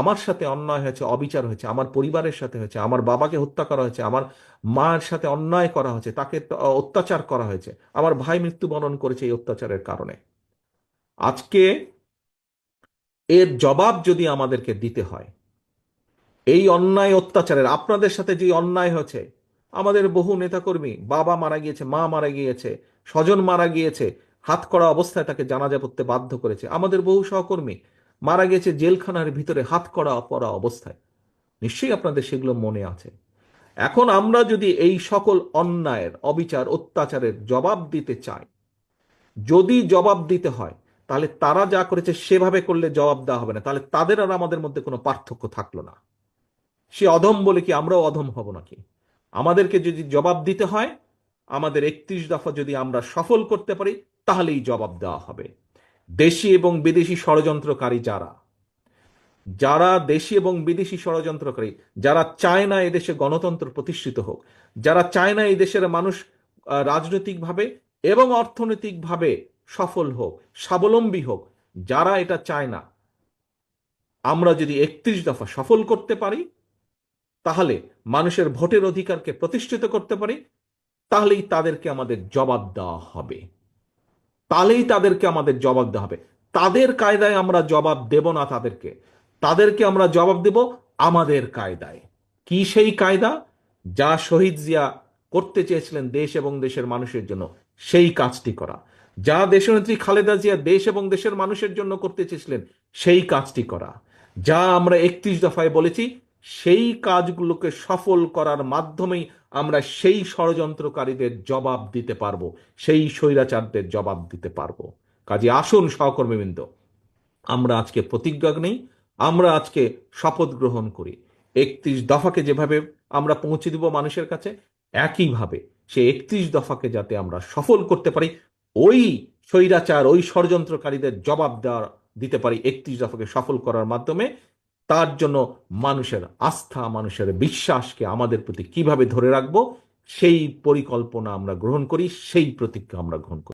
আমার সাথে অন্যায় হয়েছে, অবিচার হয়েছে, আমার পরিবারের সাথে হয়েছে, আমার বাবাকে হত্যা করা হয়েছে, আমার মায়ের সাথে অন্যায় করা হয়েছে, তাকে অত্যাচার করা হয়েছে, আমার ভাই মৃত্যুবরণ করেছে এই অত্যাচারের কারণে। আজকে এর জবাব যদি আমাদেরকে দিতে হয়, এই অন্যায় অত্যাচারের, আপনাদের সাথে যে অন্যায় হয়েছে, আমাদের বহু নেতাকর্মী, বাবা মারা গিয়েছে, মা মারা গিয়েছে, স্বজন মারা গিয়েছে, হাত করা অবস্থায় তাকে জানাজা পড়তে বাধ্য করেছে, আমাদের বহু সহকর্মী মারা গেছে জেলখানার ভিতরে হাত করা পড়া অবস্থায়। নিশ্চয়ই আপনাদের সেগুলো মনে আছে। এখন আমরা যদি এই সকল অন্যায়ের, অবিচার, অত্যাচারের জবাব দিতে চাই, যদি জবাব দিতে হয়, তাহলে তারা যা করেছে সেভাবে করলে জবাব দেওয়া হবে না। তাহলে তাদের আর আমাদের মধ্যে কোনো পার্থক্য থাকল না। সে অধম বলে কি আমরাও অধম হব নাকি? আমাদেরকে যদি জবাব দিতে হয়, আমাদের একত্রিশ দফা যদি আমরা সফল করতে পারি, তাহলেই জবাব দেওয়া হবে। দেশি এবং বিদেশি ষড়যন্ত্রকারী যারা? যারা দেশি এবং বিদেশি ষড়যন্ত্রকারী, যারা চায় না এদেশে গণতন্ত্র প্রতিষ্ঠিত হোক, যারা চায় না এই দেশের মানুষ রাজনৈতিকভাবে এবং অর্থনৈতিকভাবে সফল হোক, স্বাবলম্বী হোক, যারা এটা চায় না, আমরা যদি একত্রিশ দফা সফল করতে পারি, তাহলে মানুষের ভোটের অধিকারকে প্রতিষ্ঠিত করতে পারি, তাহলেই তাদেরকে আমাদের জবাব দেওয়া হবে। তাহলেই তাদেরকে আমাদের জবাব দেওয়া হবে। তাদের কায়দায় আমরা জবাব দেব না তাদেরকে। তাদেরকে আমরা জবাব দেব আমাদের কায়দায়। কি সেই কায়দা? যা শহীদ জিয়া করতে চেয়েছিলেন দেশ এবং দেশের মানুষের জন্য, সেই কাজটি করা। যা দেশনেত্রী খালেদা জিয়া দেশ এবং দেশের মানুষের জন্য করতে চেয়েছিলেন, সেই কাজটি করা। যা আমরা একত্রিশ দফায় বলেছি সেই কাজগুলোকে সফল করার মাধ্যমেই আমরা সেই ষড়যন্ত্রকারীদের জবাব দিতে পারব, সেই স্বৈরাচারদের জবাব দিতে পারব। কাজে আসুন সহকর্মীবৃন্দ, আমরা আজকে প্রতিজ্ঞা নেই, আমরা আজকে শপথ গ্রহণ করি। একত্রিশ দফাকে যেভাবে আমরা পৌঁছে দিব মানুষের কাছে, একইভাবে সে একত্রিশ দফাকে যাতে আমরা সফল করতে পারি, ওই স্বৈরাচার, ওই ষড়যন্ত্রকারীদের জবাব দেওয়া দিতে পারি একত্রিশ দফাকে সফল করার মাধ্যমে। তার জন্য মানুষের আস্থা, মানুষের বিশ্বাসকে আমাদের প্রতি কীভাবে ধরে রাখব, সেই পরিকল্পনা আমরা গ্রহণ করি, সেই প্রতিজ্ঞা আমরা গ্রহণ করি।